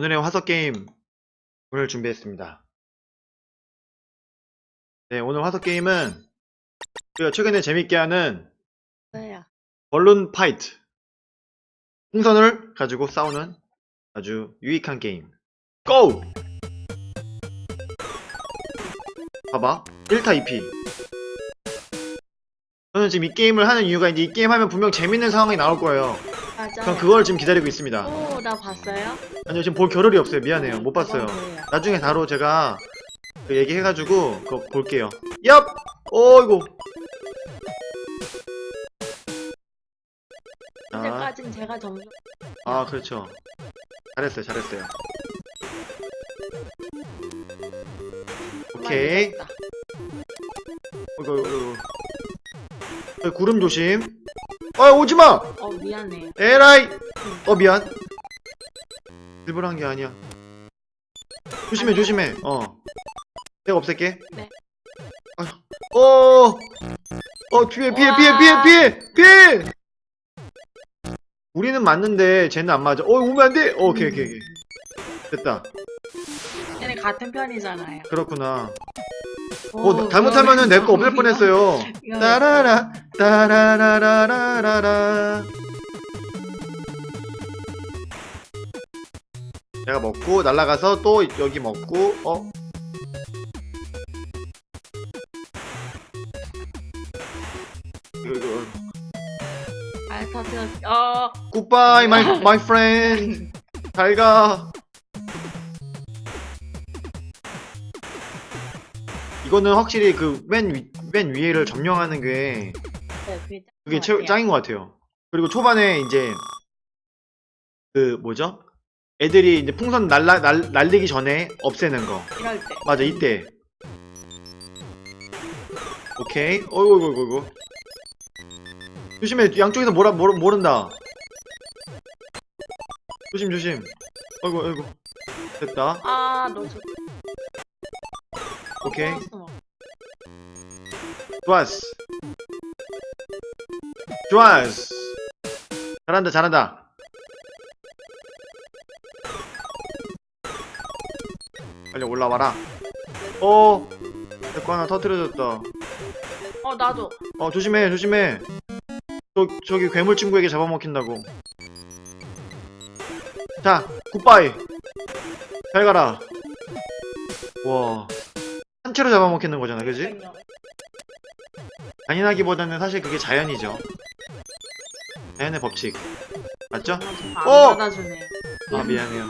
오늘의 화석 게임을 준비했습니다. 네, 오늘 화석 게임은 우리가 최근에 재밌게 하는 뭐야? 벌룬 파이트. 풍선을 가지고 싸우는 아주 유익한 게임. 고! 봐봐. 1타 2피. 저는 지금 이 게임을 하는 이유가 이제 이 게임 하면 분명 재밌는 상황이 나올 거예요. 맞아요. 전 그걸 지금 기다리고 있습니다. 오, 나 봤어요? 아니요, 지금 볼 겨를이 없어요. 미안해요. 못 봤어요. 뭐예요? 나중에 바로 제가 그 얘기해가지고 그거 볼게요. 얍! 어이구. 자, 이때까진 제가 점수 아 그렇죠. 잘했어요, 잘했어요. 오케이. 많이 어이구, 어이구, 어이구. 어, 구름 조심. 아 오지 마. 어, 미안해요. 에라이. 어 미안. 일부러 한 게 아니야. 조심해, 조심해. 어. 내가 없앨게. 네. 아, 어. 어 뒤에 피해, 피해, 피해, 피해, 피해. 우리는 맞는데 쟤는 안 맞아. 어 오면 안 돼. 어, 오케이, 오케이, 오케이. 됐다. 얘네 같은 편이잖아요. 그렇구나. 오, 어, 잘못하면은 내 거 없앨 뻔했어요. 따라라, 따라라라라라 라. 내가 먹고 날아가서 또 여기 먹고 어? 알 터뜨려. 어, 굿바이 마이 마이 프렌드. 잘 가. 이거는 확실히 그맨맨 위에를 점령하는 게 네, 그게 그게 최. 짱인 것 같아요. 그리고 초반에 이제 그 뭐죠? 애들이 이제 풍선 날라 날, 날리기 전에 없애는 거. 이럴 때. 맞아 이때. 오케이. 어이구 어이구 어이구. 조심해 양쪽에서 뭐라 모르, 모른다. 조심 조심. 어이구 어이구. 됐다. 아, 너 저. 오케이. 먹- 좋았어. 좋았어. 잘한다, 잘한다. 빨리 올라와라. 어, 내거 하나 터뜨려졌다. 어, 나도. 어, 조심해, 조심해. 저, 저기 괴물 친구에게 잡아먹힌다고. 자, 굿바이. 잘 가라. 와. 한 채로 잡아먹히는 거잖아, 그지? 잔인하기보다는 사실 그게 자연이죠. 자연의 법칙. 맞죠? 안 어! 받아주네. 아, 미안해요.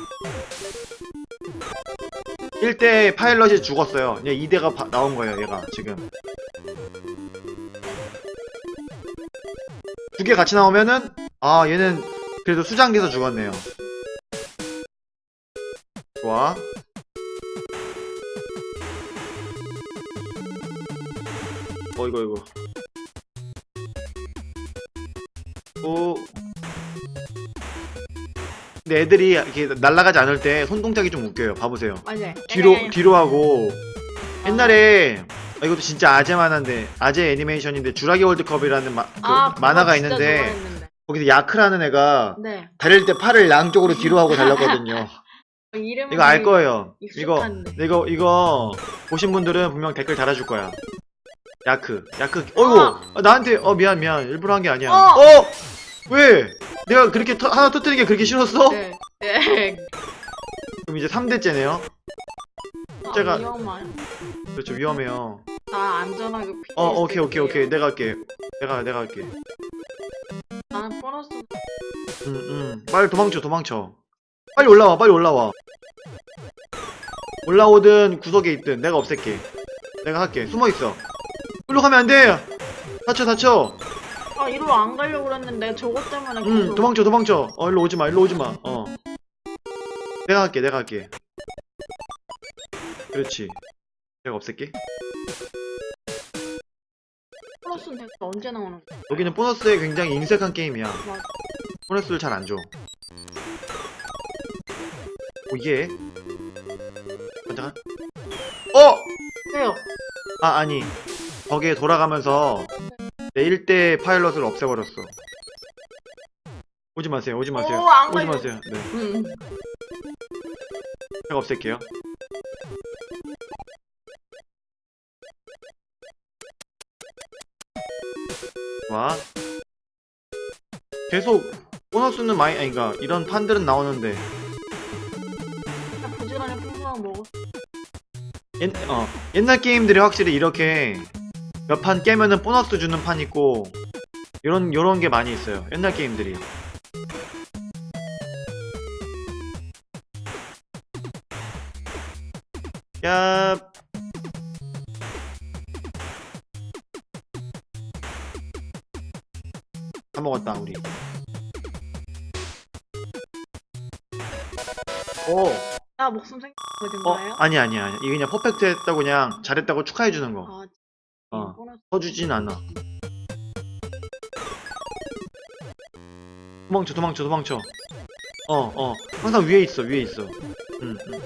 1대 파일럿이 죽었어요. 얘 2대가 나온 거예요, 얘가, 지금. 두 개 같이 나오면은, 아, 얘는 그래도 수장돼서 죽었네요. 좋아. 어이구, 어이구. 오. 근데 애들이 이렇게 날아가지 않을 때 손 동작이 좀 웃겨요. 봐보세요. 맞아요. 뒤로 땡겨. 뒤로 하고 아. 옛날에 아, 이것도 진짜 아재 만화인데 아재 애니메이션인데 주라기 월드컵이라는 마, 그 아, 그거 만화가 진짜 있는데 좋아했는데. 거기서 야크라는 애가 네. 달릴 때 팔을 양쪽으로 뒤로 하고 달렸거든요. 이름은 이거 알 거예요. 이거 익숙한데. 이거 이거 보신 분들은 분명 댓글 달아줄 거야. 야크 야크. 어이구 아. 아, 나한테 어 미안 미안 일부러 한 게 아니야. 어. 어 왜? 내가 그렇게 터- 하나 터뜨리는 게 그렇게 싫었어? 네. 네. 그럼 이제 3대째네요. 아, 제가- 위험한. 그렇죠 위험해요. 나 안전하게 피해. 어 오케이 오케이 오케이 내가 할게. 내가 내가 할게. 나는 보너스. 응, 응. 빨리 도망쳐, 도망쳐. 빨리 올라와, 빨리 올라와. 올라오든 구석에 있든 내가 없앨게. 내가 할게. 숨어 있어. 일로 가면 안 돼. 다쳐, 다쳐. 아 이리로 안 가려고 그랬는데 저것 때문에 응, 계속. 도망쳐, 도망쳐. 어, 일로 오지 마, 일로 오지 마. 어. 내가 할게, 내가 할게. 그렇지. 내가 없앨게. 보너스는 대체 언제 나오는 거야? 여기는 보너스에 굉장히 인색한 게임이야. 맞아. 보너스를 잘 안 줘. 오, 예. 잠깐. 어! 왜요? 아 아니 거기에 돌아가면서 내 1대 파일럿을 없애버렸어 오지 마세요 오지 마세요 오, 안 오지. 마세요 네 응. 제가 없앨게요. 와. 계속 보너스는 많이 아니 그러니까 이런 판들은 나오는데 그냥 부지런히 풍선 먹어. 옛, 어, 옛날 게임들이 확실히 이렇게 몇 판 깨면은 보너스 주는 판 있고 요런 요런 게 많이 있어요. 옛날 게임들이. 야. 다 먹었다 우리. 오. 나 목숨 생긴 어, 거예요? 아니 아니 아니. 이게 그냥 퍼펙트 했다고 그냥 잘했다고 축하해 주는 거. 아, 어. 보너스. 써주진 않아. 도망쳐, 도망쳐, 도망쳐. 어, 어. 항상 위에 있어, 위에 있어. 응, 응.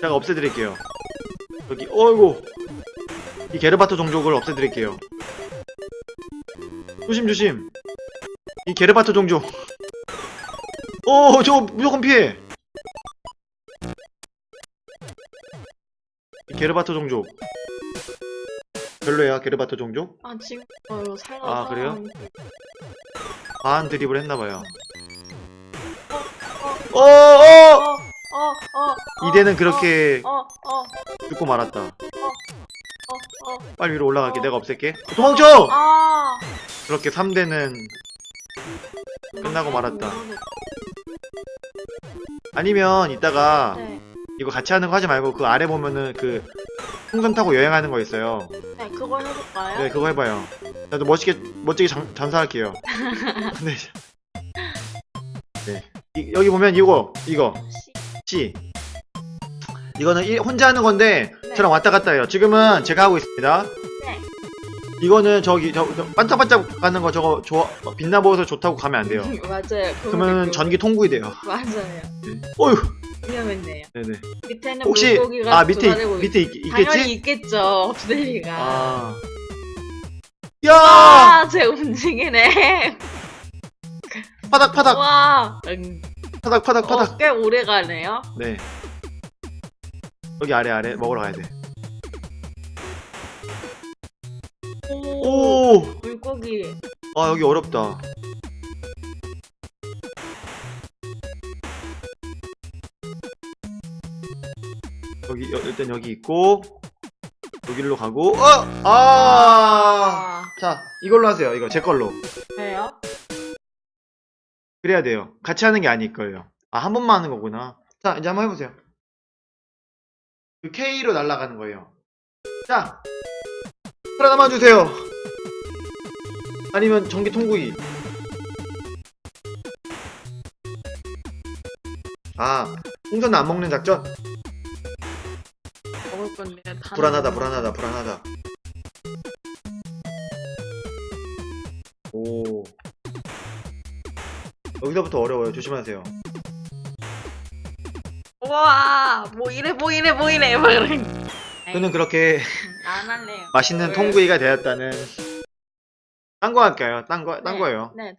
제가 없애드릴게요. 여기, 어이구. 이 게르바토 종족을 없애드릴게요. 조심, 조심. 이 게르바토 종족. 오, 저거 무조건 피해. 이 게르바토 종족. 별로야, 게르바토 종족? 아 지금 어, 살려. 아, 그래요? 과한 드립을 했나봐요. 어, 어어! 어, 어, 어. 이대는 그렇게 죽고 말았다. 어, 어. 빨리 위로 올라갈게. 내가 없앨게. 도망쳐! 아. 그렇게 3대는 끝나고 말았다. 아니면 이따가 네, 이거 같이 하는 거 하지 말고 그 아래 보면은 그 풍선 타고 여행하는 거 있어요. 네, 그거 해볼까요? 네, 그거 해봐요. 나도 멋있게, 멋지게 장, 장사할게요. 네. 네. 이- 여기 보면 이거, 이거. 씨. C. 이거는 일- 혼자 하는 건데 네. 저랑 왔다 갔다 해요. 지금은 제가 하고 있습니다. 네. 이거는 저기 저, 저 반짝반짝 가는 거 저거 좋아 어, 빛나 보여서 좋다고 가면 안 돼요. 맞아요. 그러면 전기 통구이 돼요. 맞아요. 네. 어휴. 위험했네요. 네네. 밑에는 혹시 물고기가 아 밑에 있- 밑에 있, 당연히 있겠지? 있겠죠. 업데이가. 아. 야! 아, 쟤 움직이네. 파닥 파닥 와. 응. 파닥 파닥 파닥. 어, 꽤 오래 가네요. 네. 여기 아래 아래 먹으러 가야 돼. 오. 오! 물고기. 아 여기 어렵다. 일단 여기 있고 여기로 가고 어! 아! 아. 자 이걸로 하세요. 이거 제 걸로. 왜요? 그래야 돼요. 같이 하는 게 아닐 거예요. 아 한 번만 하는 거구나. 자 이제 한번 해보세요. 그 K로 날아가는 거예요. 자 살아남아 주세요. 아니면 전기 통구이. 아 풍선 안 먹는 작전? 불안하다. 불안하다 불안하다. 오 여기서부터 어려워요. 조심하세요. 우와, 뭐 이래, 뭐 이래, 뭐 이래. 막 이래. 저는 그렇게 안 할래요. 맛있는 왜? 통구이가 되었다는 딴 거 할까요? 딴 거, 딴 네, 거예요. 네,